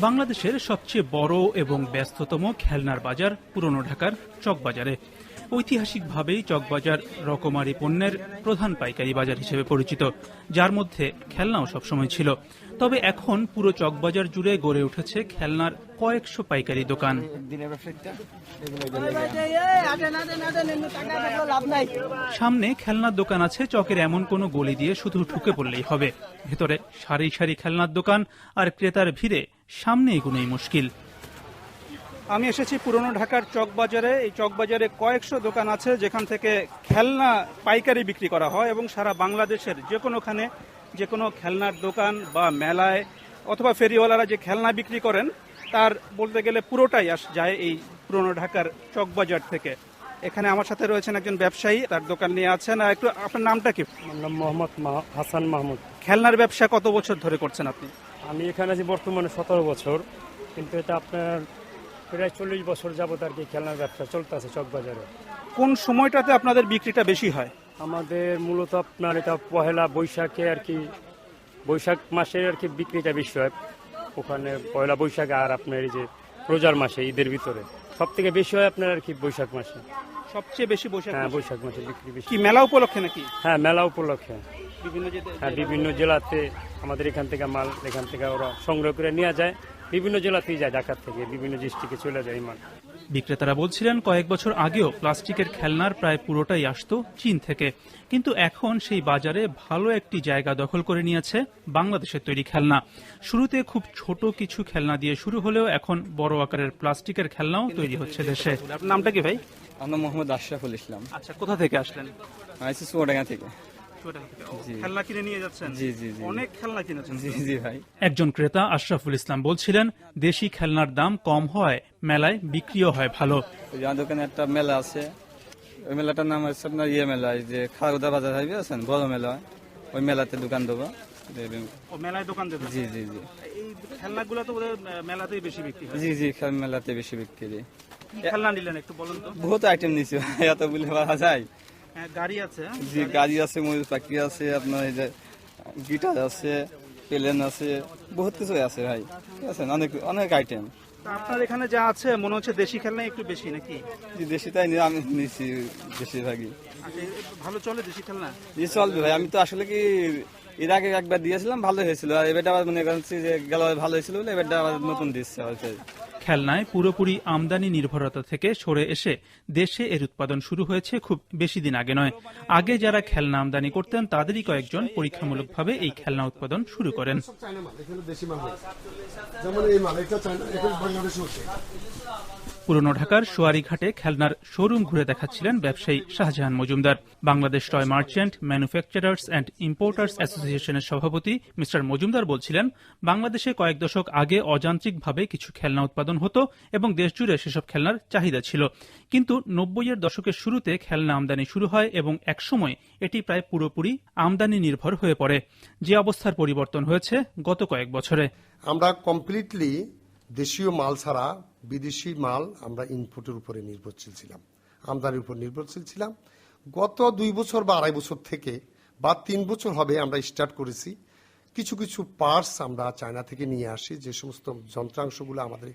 বাংলাদেশের সবচেয়ে বড় এবং ব্যস্ততম খেলনার বাজার পুরনো ঢাকার চকবাজারে। ঐতিহাসিকভাবেই চকবাজার রকমারি পণ্যের প্রধান পাইকারি বাজার হিসেবে পরিচিত, যার মধ্যে খেলনাও সবসময় ছিল। তবে এখন পুরো চকবাজার জুড়ে গড়ে উঠেছে খেলনার কয়েকশো পাইকারি দোকান। সামনে খেলনার দোকান আছে, চকের এমন কোনো গলি দিয়ে শুধু ঢুকে পড়লেই হবে। ভেতরে সারি সারি খেলনার দোকান, আর ক্রেতার ভিড়ে সামনে এগুনোই মুশকিল। আমি এসেছি পুরনো ঢাকার চকবাজারে। এই চকবাজারে কয়েকশো দোকান আছে যেখান থেকে খেলনা পাইকারি বিক্রি করা হয় এবং সারা বাংলাদেশের যে কোনোখানে যে কোনো খেলনার দোকান বা মেলায় অথবা ফেরিওয়ালারা যে খেলনা বিক্রি করেন তার বলতে গেলে পুরোটাই আস যায় এই পুরনো ঢাকার চকবাজার থেকে। এখানে আমার সাথে রয়েছেন একজন ব্যবসায়ী তার দোকান নিয়ে আছেন। আর একটু আপনার নামটা কি? আমার নাম মোহাম্মদ হাসান মাহমুদ। খেলনার ব্যবসা কত বছর ধরে করছেন আপনি? আমি এখানে আছি বর্তমানে সতেরো বছর কিন্তু এটা আপনার প্রায় চল্লিশ বছর যাবত আর কি খেলনার ব্যবসা চলতেছে চকবাজারে কোন সময়টাতে আপনাদের বিক্রিটা বেশি হয়? আমাদের মূলত আপনার এটা পহেলা বৈশাখে আর কি বৈশাখ মাসে আর কি বিক্রিটা বেশি হয়। ওখানে পয়লা বৈশাখ আর আপনার এই যে রোজার মাসে ঈদের ভিতরে। সব থেকে বেশি হয় আপনার আর কি বৈশাখ মাসে। সবচেয়ে বেশি বৈশাখ হ্যাঁ বৈশাখ মাসে বিক্রি বেশি। কি মেলা উপলক্ষে নাকি? হ্যাঁ মেলা উপলক্ষে। বিভিন্ন হ্যাঁ বিভিন্ন জেলাতে আমাদের এখান থেকে মাল এখান থেকে ওরা সংগ্রহ করে নিয়ে যায়। বিভিন্ন জেলাতেই যায় ঢাকা থেকে বিভিন্ন ডিস্ট্রিক্টে চলে যায় মাল বিক্রেতারা বলছিলেন কয়েক বছর আগেও প্লাস্টিকের খেলনার প্রায় পুরোটাই আসতো চীন থেকে। কিন্তু এখন সেই বাজারে ভালো একটি জায়গা দখল করে নিয়েছে বাংলাদেশের তৈরি খেলনা। শুরুতে খুব ছোট কিছু খেলনা দিয়ে শুরু হলেও এখন বড় আকারের প্লাস্টিকের খেলনাও তৈরি হচ্ছে দেশে। আপনার নামটা কি ভাই? আমার মোহাম্মদ আশরাফুল ইসলাম। আচ্ছা কোথা থেকে আসলেন? চুয়াডাঙ্গা থেকে। খেলনা কিনে নিয়ে যাচ্ছেন। জি, জি, জি। অনেক খেলনা কিনেছেন। জি জি ভাই। একজন ক্রেতা আশরাফুল ইসলাম বলছিলেন দেশি খেলনার দাম কম হয় মেলায় বিক্রিও হয় ভালো। আমার দোকানে একটা মেলা আছে ওই মেলাটার নাম হচ্ছে আপনার ইয়ে মেলা যে খারুদা বাজার হাইবে আছেন বড় মেলা। ওই মেলাতে দোকান দেবো। মেলায় দোকান দেবেন? জি জি জি। এই খেলনাগুলো তো মেলাতেই বেশি বিক্রি হয়। জি জি মেলাতে বেশি বিক্রি খেলনা নিলেন একটু বলুন তো? বহুত আইটেম নিছি এত বলে পাওয়া যায়। গাড়ি আছে। হ্যাঁ? জি গাড়ি আছে ময়ূর পাখি আছে আপনার এই যে গিটার আছে প্লেন আছে বহুত কিছু আছে ভাই। ঠিক আছে অনেক অনেক আইটেম আপনার এখানে যা আছে মনে হচ্ছে দেশি খেলনা একটু বেশি নাকি? জি দেশি তাই আমি নিছি বেশিরভাগই। আচ্ছা, ভালো চলে দেশি খেলনা? জি চলবে ভাই। আমি তো আসলে কি এর আগে একবার দিয়েছিলাম ভালো হয়েছিল। আর এবারটা আবার মনে করছি যে গেল ভালো হয়েছিল বলে এবারটা আবার নতুন দিচ্ছে খেলনায় পুরোপুরি আমদানি নির্ভরতা থেকে সরে এসে দেশে এর উৎপাদন শুরু হয়েছে খুব বেশি দিন আগে নয়। আগে যারা খেলনা আমদানি করতেন, তাদেরই কয়েকজন পরীক্ষামূলকভাবে এই খেলনা উৎপাদন শুরু করেন। পুরনো ঢাকার সোয়ারিঘাটে খেলনার শোরুম ঘুরে দেখাচ্ছিলেন ব্যবসায়ী Shahjahan Majumdar. Bangladesh toy merchant manufacturers and importers অ্যাসোসিয়েশনের সভাপতি মিস্টার মজুমদার বলছিলেন, বাংলাদেশে কয়েক দশক আগে অযান্ত্রিকভাবে কিছু খেলনা উৎপাদন হতো এবং দেশজুড়ে সেসব খেলনার চাহিদা ছিল। কিন্তু নব্বইয়ের দশকের শুরুতে খেলনা আমদানি শুরু হয় এবং একসময় এটি প্রায় পুরোপুরি আমদানি নির্ভর হয়ে পড়ে। যে অবস্থার পরিবর্তন হয়েছে গত কয়েক বছরে। আমরা কমপ্লিটলি দেশীয় মাল ছাড়া বিদেশি মাল আমরা ইনপুটের উপরে নির্ভরশীল ছিলাম, আমদানির উপর নির্ভরশীল ছিলাম। গত দুই বছর বা আড়াই বছর থেকে বা তিন বছর হবে আমরা স্টার্ট করেছি। কিছু কিছু পার্টস আমরা চায়না থেকে নিয়ে আসি, যে সমস্ত যন্ত্রাংশগুলো আমাদের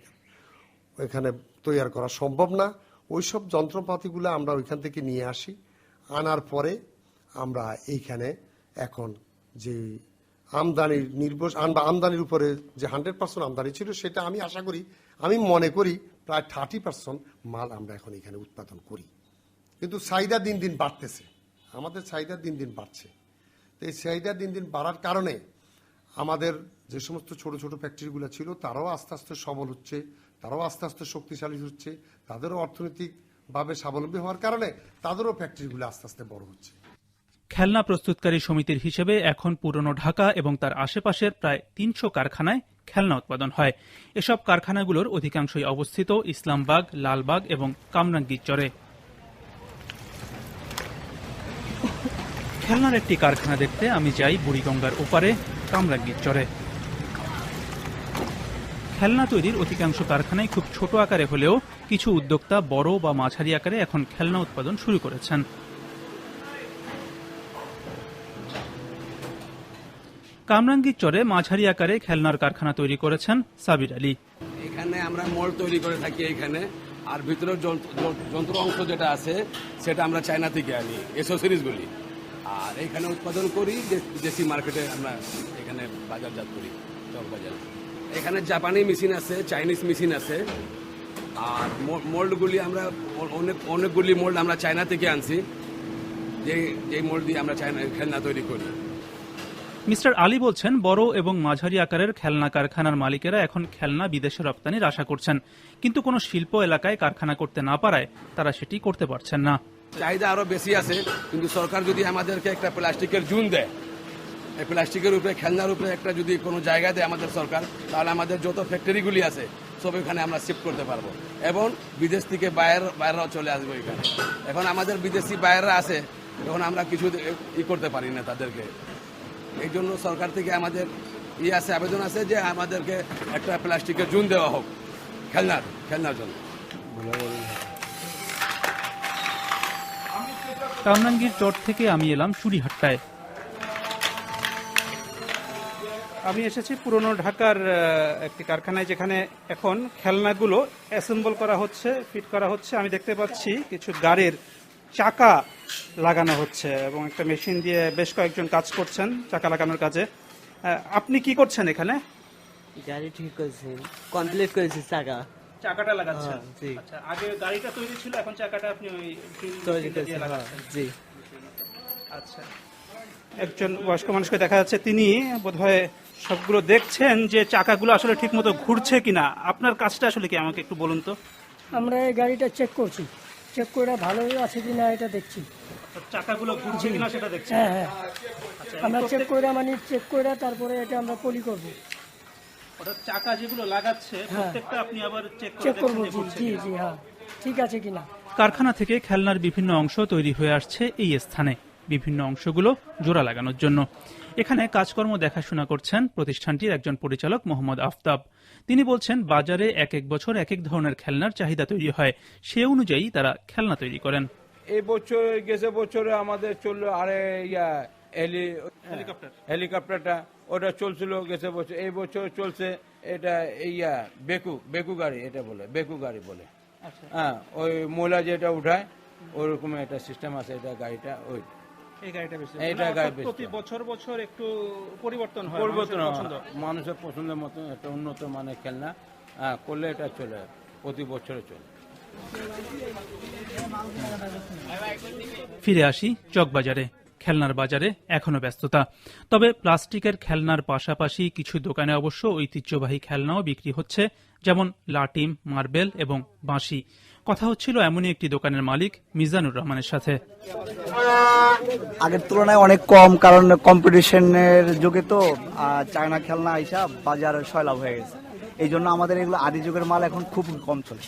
এখানে তৈরি করা সম্ভব না। ওইসব যন্ত্রপাতিগুলো আমরা ওইখান থেকে নিয়ে আসি। আনার পরে আমরা এইখানে এখন যে আমদানির নির্ভর আম- আমদানির উপরে যে হান্ড্রেড পার্সেন্ট আমদানি ছিল, সেটা আমি আশা করি, আমি মনে করি প্রায় থার্টি পার্সেন্ট মাল আমরা এখন এখানে উৎপাদন করি। কিন্তু চাহিদা দিন দিন বাড়তেছে। আমাদের চাহিদা দিন দিন বাড়ছে। তো এই চাহিদা দিন দিন বাড়ার কারণে আমাদের যে সমস্ত ছোট ছোট ফ্যাক্টরিগুলো ছিল, তারাও আস্তে আস্তে সবল হচ্ছে, তারাও আস্তে আস্তে শক্তিশালী হচ্ছে, তাদেরও অর্থনৈতিকভাবে স্বাবলম্বী হওয়ার কারণে তাদেরও ফ্যাক্টরিগুলো আস্তে আস্তে বড় হচ্ছে। খেলনা প্রস্তুতকারী সমিতির হিসেবে এখন পুরনো ঢাকা এবং তার আশেপাশের প্রায় তিনশো কারখানায় খেলনা উৎপাদন হয়। এসব কারখানাগুলোর অধিকাংশই অবস্থিত ইসলামবাগ, লালবাগ এবং কামরাঙ্গীর চরে। খেলনার একটি কারখানা দেখতে আমি যাই বুড়িগঙ্গার ওপারে, কামরাঙ্গীর চরে। খেলনা তৈরির অধিকাংশ কারখানায় খুব ছোট আকারে হলেও কিছু উদ্যোক্তা বড় বা মাঝারি আকারে এখন খেলনা উৎপাদন শুরু করেছেন। কামরাঙ্গীর চরে মাঝারি আকারে খেলনার কারখানা তৈরি করেছেন সাবির আলী। এখানে আমরা মল তৈরি করে থাকি এখানে, আর ভিতরের যন্ত্র অংশ যেটা আছে, সেটা আমরা চায়না থেকে আনি এসোসিরিজগুলি আর এখানে উৎপাদন করি দেশি মার্কেটে আমরা এখানে বাজারজাত করি, চক বাজার। এখানে জাপানি মেশিন আছে, চাইনিজ মেশিন আছে, আর মোল্ডগুলি আমরা অনেক, অনেকগুলি মোল্ড আমরা চায়না থেকে আনছি, যে যে মোল্ড দিয়ে আমরা চায়না, খেলনা তৈরি করি। মিস্টার আলী বলছেন, বড় এবং মাঝারি আকারের খেলনা কারখানার মালিকেরা এখন খেলনা বিদেশে রপ্তানির আশা করছেন। কিন্তু কোনো শিল্প এলাকায় কারখানা করতে না পারায় তারা সেটি করতে পারছেন না। চাহিদা আরও বেশি আছে, কিন্তু সরকার যদি আমাদেরকে একটা প্লাস্টিকের জুন দেয়, এই প্লাস্টিকের উপরে, খেলনার উপরে একটা যদি কোনো জায়গা দেয় আমাদের সরকার, তাহলে আমাদের যত ফ্যাক্টরিগুলি আছে, সব এখানে আমরা শিফট করতে পারব। এবং বিদেশ থেকে বাইরে বাইরেও চলে আসব এখানে। এখন আমাদের বিদেশি বাইরেরা আছে, এখন আমরা কিছু ই করতে পারি না তাদেরকে। এই জন্য সরকার থেকে আমাদের ই আছে আবেদন আছে যে আমাদেরকে একটা প্লাস্টিকের জুন দেওয়া হোক খেলনার খেলনার জন্য। কামরাঙ্গীর চর থেকে আমি এলাম সুরিহাট্টায় আমি এসেছি পুরনো ঢাকার একটি কারখানায় যেখানে এখন খেলনাগুলো অ্যাসেম্বল করা হচ্ছে ফিট করা হচ্ছে। আমি দেখতে পাচ্ছি কিছু গাড়ির চাকা লাগানো হচ্ছে এবং একটা মেশিন দিয়ে বেশ কয়েকজন কাজ করছেন চাকা লাগানোর কাজে। আপনি কি করছেন এখানে? গাড়ি ঠিক করেছি কমপ্লিট করেছি চাকা। চাকাটা লাগাচ্ছেন? হ্যাঁ, আচ্ছা আগে গাড়িটা তৈরি ছিল এখন চাকাটা আপনি ওই তৈরি machine করেছি দিয়ে হ্যাঁ। জি। আচ্ছা একজন বয়স্ক মানুষকে দেখা যাচ্ছে তিনি বোধহয় সবগুলো দেখছেন যে চাকাগুলো আসলে ঠিকমতো ঘুরছে কিনা। আপনার কাজটা আসলে কি আমাকে একটু বলুন তো। আমরা এই গাড়িটা চেক করছি। চেক করে ভালো আছে কিনা এটা দেখছি। চাকাগুলো ঘুরছে কিনা সেটা দেখছেন হ্যাঁ হ্যাঁ। আমরা চেক করে মানে চেক করে তারপরে এটা আমরা পলি করব। চাকা যেগুলো লাগাচ্ছে প্রত্যেকটা আপনি আবার চেক করে চেক করব জি। জি হ্যাঁ। ঠিক আছে কিনা? কারখানা থেকে খেলনার বিভিন্ন অংশ তৈরি হয়ে আসছে এই স্থানে বিভিন্ন অংশগুলো জোড়া লাগানোর জন্য। এখানে কাজকর্ম দেখাশোনা করছেন প্রতিষ্ঠানটির একজন পরিচালক মোহাম্মদ আফতাব। তিনি বলছেন বাজারে এক এক বছর এক এক ধরনের খেলনার চাহিদা তৈরি হয়। সে অনুযায়ী তারা খেলনা তৈরি করেন। এই বছর গেছে বছরে আমাদের চলল আরে ইয়া হেলি হেলিকপ্টারটা ওটা চলছিল গেছে বছর এই বছর চলছে এটা ইয়া বেকু বেকু গাড়ি এটা বলে বেকু গাড়ি বলে। হ্যাঁ ওই মহিলা যেটা উঠায় ওরকম একটা সিস্টেম আছে এটা গাড়িটা ওই। এই গাড়িটা বেশি এইটা মানে গাড়ি বেশি প্রতি বছর বছর একটু পরিবর্তন হয় পরিবর্তন মানুষের পছন্দ। মানুষের পছন্দের মতো একটা উন্নত মানের খেলনা হ্যাঁ করলে এটা চলে প্রতি বছরে চলে। ফিরে আসি চকবাজারে। খেলনার বাজারে এখনও ব্যস্ততা। তবে প্লাস্টিকের খেলনার পাশাপাশি কিছু দোকানে অবশ্য ঐতিহ্যবাহী খেলনাও বিক্রি হচ্ছে, যেমন লাটিম, মার্বেল এবং বাঁশি। কথা হচ্ছিল এমনই একটি দোকানের মালিক মিজানুর রহমানের সাথে। আগের তুলনায় অনেক কম, কারণ কম্পিটিশনের যুগে তো চায়না খেলনা হিসাব বাজার সয়লাভ হয়ে গেছে। এই জন্য আমাদের এগুলো আদি যুগের মাল এখন খুব কম চলে।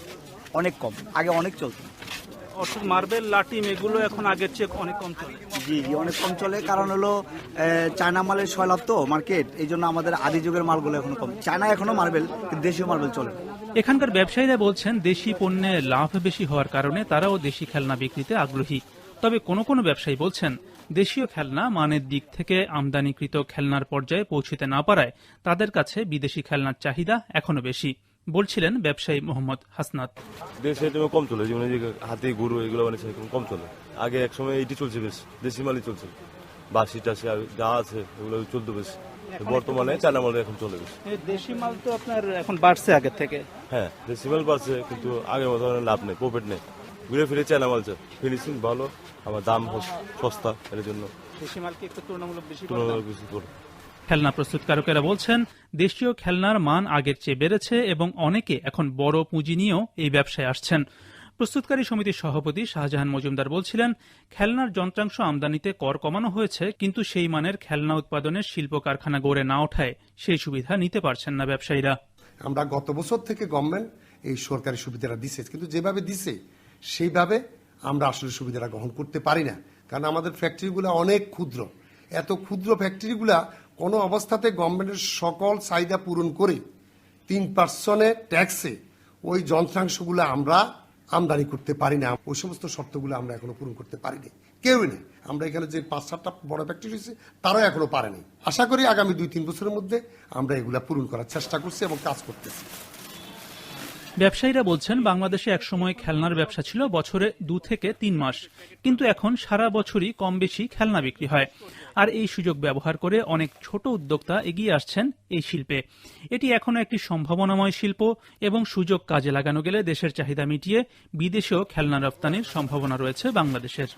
অনেক কম, আগে অনেক চলতো। অর্থাৎ মার্বেল লাটিম এগুলো এখন আগের চেয়ে অনেক কম চলে। জি জি অনেক কম চলে। কারণ হলো চায়না মালের সয়লাভ তো মার্কেট এই জন্য আমাদের আদি যুগের মালগুলো এখনও কম। চায়না এখনও মার্বেল দেশীয় মার্বেল চলে। এখানকার ব্যবসায়ীরা বলছেন দেশি পণ্যে লাভ বেশি হওয়ার কারণে তারাও দেশি খেলনা বিক্রিতে আগ্রহী। তবে কোনো কোনো ব্যবসায়ী বলছেন দেশীয় খেলনা মানের দিক থেকে আমদানিকৃত খেলনার পর্যায়ে পৌঁছতে না পারায় তাদের কাছে বিদেশি খেলনার চাহিদা এখনও বেশি। বলছিলেন ব্যবসায়ী মোহাম্মদ হাসনাত। দেশে এটা কম চলে যেমন যে হাতি গরু এগুলো মানে সেরকম কম চলে। আগে এক সময় এইটি চলছে বেশ দেশি মালই চলছে। বাসি টাসি আর যা আছে এগুলো চলতো বেশ। বর্তমানে চায়না মাল এখন চলে বেশ। দেশি মাল তো আপনার এখন বাড়ছে আগের থেকে। হ্যাঁ দেশি মাল বাড়ছে কিন্তু আগের মতো লাভ নেই প্রফিট নেই। ঘুরে ফিরে চায়না মাল চায় ফিনিশিং ভালো আমার দাম হ- সস্তা এর জন্য। দেশি মাল কি একটু তুলনামূলক বেশি তুলনামূলক বেশি করে। খেলনা প্রস্তুতকারকেরা বলছেন, দেশীয় খেলনার মান আগের চেয়ে বেড়েছে এবং অনেকে এখন বড় পুঁজি নিয়েও এই ব্যবসায় আসছেন। প্রস্তুতকারী সমিতির সভাপতি শাহজাহান মজুমদার বলছিলেন, খেলনার যন্ত্রাংশ আমদানিতে কর কমানো হয়েছে, কিন্তু সেই মানের খেলনা উৎপাদনের শিল্প কারখানা গড়ে না ওঠায় সেই সুবিধা নিতে পারছেন না ব্যবসায়ীরা। আমরা গত বছর থেকে গভর্নমেন্ট এই সরকারি সুবিধাটা দিছে, কিন্তু যেভাবে দিছে, সেইভাবে আমরা আসলে সুবিধাটা গ্রহণ করতে পারি না। কারণ আমাদের ফ্যাক্টরিগুলো অনেক ক্ষুদ্র। এত ক্ষুদ্র ফ্যাক্টরিগুলা কোনো অবস্থাতে গভর্নমেন্টের সকল চাহিদা পূরণ করে তিন পার্সনে ট্যাক্সে ওই যন্ত্রাংশগুলো আমরা আমদানি করতে পারি না। ওই সমস্ত শর্তগুলো আমরা এখনও পূরণ করতে পারিনি। কেউই নেই। আমরা এখানে যে পাঁচ সাতটা বড় ফ্যাক্টরি হয়েছে তারাও এখনও পারেনি। আশা করি আগামী দুই তিন বছরের মধ্যে আমরা এগুলা পূরণ করার চেষ্টা করছি এবং কাজ করতেছি। ব্যবসায়ীরা বলছেন, বাংলাদেশে একসময় খেলনার ব্যবসা ছিল, বছরে দু থেকে তিন মাস। কিন্তু এখন সারা বছরই কম বেশি খেলনা বিক্রি হয়। আর এই সুযোগ ব্যবহার করে অনেক ছোট উদ্যোক্তা এগিয়ে আসছেন এই শিল্পে। এটি এখনও একটি সম্ভাবনাময় শিল্প এবং সুযোগ কাজে লাগানো গেলে দেশের চাহিদা মিটিয়ে বিদেশেও খেলনা রপ্তানির সম্ভাবনা রয়েছে বাংলাদেশের।